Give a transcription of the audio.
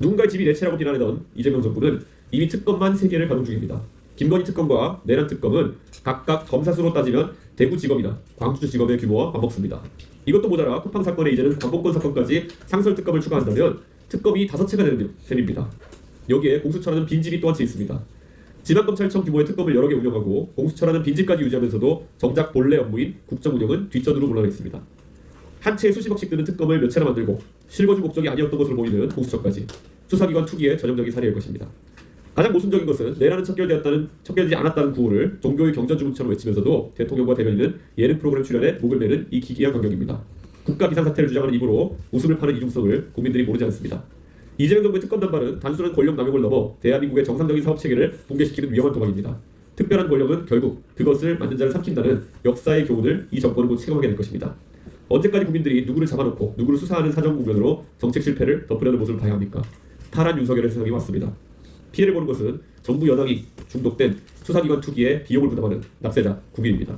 누군가의 집이 내 채라고 비난하던 이재명 정부는 이미 특검만 3개를 가동 중입니다. 김건희 특검과 내란 특검은 각각 검사 수로 따지면 대구지검이나 광주지검의 규모와 맞먹습니다. 이것도 모자라 쿠팡 사건에 이제는 광복권 사건까지 상설 특검을 추가한다면 특검이 다섯 채가 되는 셈입니다. 여기에 공수처라는 빈집이 또 한 채 있습니다. 지방검찰청 규모의 특검을 여러 개 운영하고 공수처라는 빈집까지 유지하면서도 정작 본래 업무인 국정 운영은 뒷전으로 물러나 있습니다. 한 채에 수십억씩 드는 특검을 몇 채나 만들고 실거주 목적이 아니었던 것으로 보이는 공수처까지 수사기관 투기의 전형적인 사례일 것입니다. 가장 모순적인 것은 내란은 척결되었다는 척결되지 않았다는 구호를 종교의 경전주문처럼 외치면서도 대통령과 대변인은 예능 프로그램 출연에 목을 매는 이 기괴한 광경입니다. 국가 비상사태를 주장하는 입으로 웃음을 파는 이중성을 국민들이 모르지 않습니다. 이재명 정부의 특검 단발은 단순한 권력 남용을 넘어 대한민국의 정상적인 사업 체계를 붕괴시키는 위험한 도박입니다. 특별한 권력은 결국 그것을 만든 자를 삼킨다는 역사의 교훈을 이 정권은 곧 체감하게 될 것입니다. 언제까지 국민들이 누구를 잡아놓고 누구를 수사하는 사정 국면으로 정책 실패를 덮으려는 모습을 봐야 합니까? 파란 윤석열의 세상이 왔습니다. 피해를 보는 것은 정부 여당이 중독된 수사기관 투기에 비용을 부담하는 납세자 국민입니다.